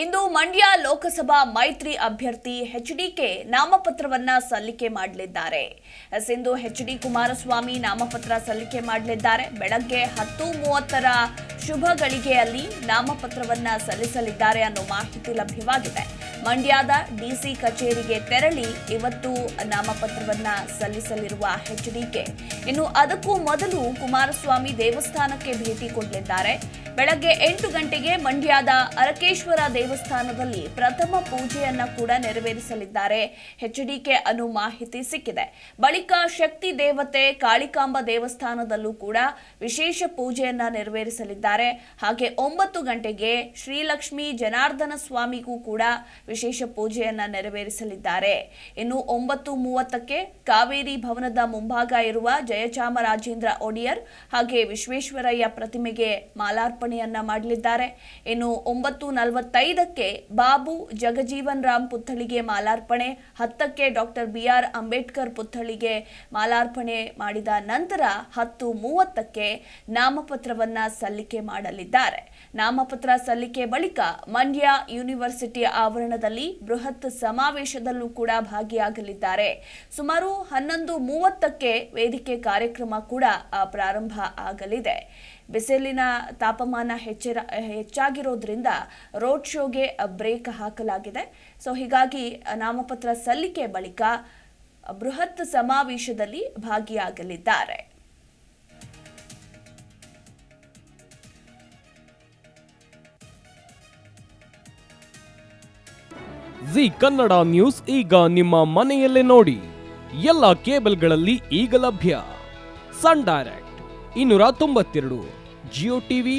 ಇಂದು ಮಂಡ್ಯ ಲೋಕಸಭಾ ಮೈತ್ರಿ ಅಭ್ಯರ್ಥಿ ಎಚ್ಡಿಕೆ ನಾಮಪತ್ರವನ್ನ ಸಲ್ಲಿಕೆ ಮಾಡಲಿದ್ದಾರೆ. ಎಸ್ ಎಚ್ ಡಿ ಕುಮಾರಸ್ವಾಮಿ ನಾಮಪತ್ರ ಸಲ್ಲಿಕೆ ಮಾಡಲಿದ್ದಾರೆ. ಬೆಳಗ್ಗೆ ಹತ್ತು ಮೂವತ್ತರ ಶುಭ ಗಳಿಗೆಯಲ್ಲಿ ನಾಮಪತ್ರವನ್ನ ಸಲ್ಲಿಸಲಿದ್ದಾರೆ ಅನ್ನೋ ಮಾಹಿತಿ ಲಭ್ಯವಾಗಿದೆ. ಮಂಡ್ಯದ ಡಿಸಿ ಕಚೇರಿಗೆ ತೆರಳಿ ಇವತ್ತು ನಾಮಪತ್ರವನ್ನ ಸಲ್ಲಿಸಲಿರುವ ಎಚ್ಡಿಕೆ ಇನ್ನು ಅದಕ್ಕೂ ಮೊದಲು ಕುಮಾರಸ್ವಾಮಿ ದೇವಸ್ಥಾನಕ್ಕೆ ಭೇಟಿ ಕೊಡಲಿದ್ದಾರೆ. ಬೆಳಗ್ಗೆ ಎಂಟು ಗಂಟೆಗೆ ಮಂಡ್ಯದ ಅರಕೇಶ್ವರ ದೇವಸ್ಥಾನದಲ್ಲಿ ಪ್ರಥಮ ಪೂಜೆಯನ್ನ ಕೂಡ ನೆರವೇರಿಸಲಿದ್ದಾರೆ. ಎಚ್ಡಿಕೆ ಅನು ಮಾಹಿತಿ ಸಿಕ್ಕಿದೆ. ಬಳಿಕ ಶಕ್ತಿ ದೇವತೆ ಕಾಳಿಕಾಂಬ ದೇವಸ್ಥಾನದಲ್ಲೂ ಕೂಡ ವಿಶೇಷ ಪೂಜೆಯನ್ನ ನೆರವೇರಿಸಲಿದ್ದಾರೆ. ಹಾಗೆ ಒಂಬತ್ತು ಗಂಟೆಗೆ ಶ್ರೀಲಕ್ಷ್ಮಿ ಜನಾರ್ದನ ಸ್ವಾಮಿಗೂ ಕೂಡ ವಿಶೇಷ ಪೂಜೆಯನ್ನ ನೆರವೇರಿಸಲಿದ್ದಾರೆ. ಇನ್ನು ಒಂಬತ್ತು ಮೂವತ್ತಕ್ಕೆ ಕಾವೇರಿ ಭವನದ ಮುಂಭಾಗ ಇರುವ ಜಯಚಾಮರಾಜೇಂದ್ರ ಒಡಿಯರ್ ಹಾಗೆ ವಿಶ್ವೇಶ್ವರಯ್ಯ ಪ್ರತಿಮೆಗೆ ಮಾಲಾರ್ಪಣೆಯನ್ನ ಮಾಡಲಿದ್ದಾರೆ. ಇನ್ನು ಒಂಬತ್ತು ನಲವತ್ತೈದಕ್ಕೆ ಬಾಬು ಜಗಜೀವನ್ ರಾಮ್ ಪುತ್ಥಳಿಗೆ ಮಾಲಾರ್ಪಣೆ, ಹತ್ತಕ್ಕೆ ಡಾಕ್ಟರ್ ಬಿ ಆರ್ ಅಂಬೇಡ್ಕರ್ ಪುತ್ಥಳಿಗೆ ಮಾಲಾರ್ಪಣೆ ಮಾಡಿದ ನಂತರ ಹತ್ತು ಮೂವತ್ತಕ್ಕೆ ನಾಮಪತ್ರವನ್ನ ಸಲ್ಲಿಕೆ ಮಾಡಲಿದ್ದಾರೆ. ನಾಮಪತ್ರ ಸಲ್ಲಿಕೆ ಬಳಿಕ ಮಂಡ್ಯ ಯೂನಿವರ್ಸಿಟಿ ಆವರಣದಲ್ಲಿ ಬೃಹತ್ ಸಮಾವೇಶದಲ್ಲೂ ಕೂಡ ಭಾಗಿಯಾಗಲಿದ್ದಾರೆ. ಸುಮಾರು ಹನ್ನೊಂದು ಮೂವತ್ತಕ್ಕೆ ವೇದಿಕೆ ಕಾರ್ಯಕ್ರಮ ಕೂಡ ಪ್ರಾರಂಭ ಆಗಲಿದೆ. ಬಿಸಿಲಿನ ತಾಪಮಾನ ಹೆಚ್ಚಿರ, ಹೆಚ್ಚಾಗಿರೋದ್ರಿಂದ ರೋಡ್ ಶೋಗೆ ಬ್ರೇಕ್ ಹಾಕಲಾಗಿದೆ. ಸೊ ಹೀಗಾಗಿ ನಾಮಪತ್ರ ಸಲ್ಲಿಕೆ ಬಳಿಕ ಬೃಹತ್ ಸಮಾವೇಶದಲ್ಲಿ ಭಾಗಿಯಾಗಲಿದ್ದಾರೆ. ಜಿ ಕನ್ನಡ ನ್ಯೂಸ್ ಈಗ ನಿಮ್ಮ ಮನೆಯಲ್ಲೇ ನೋಡಿ. ಎಲ್ಲ ಕೇಬಲ್ಗಳಲ್ಲಿ ಈಗ ಲಭ್ಯ. ಸನ್ ಡೈರೆಕ್ಟ್, ಇನ್ನೂರ ತೊಂಬತ್ತೆರಡು, ಜಿಯೋ ಟಿವಿ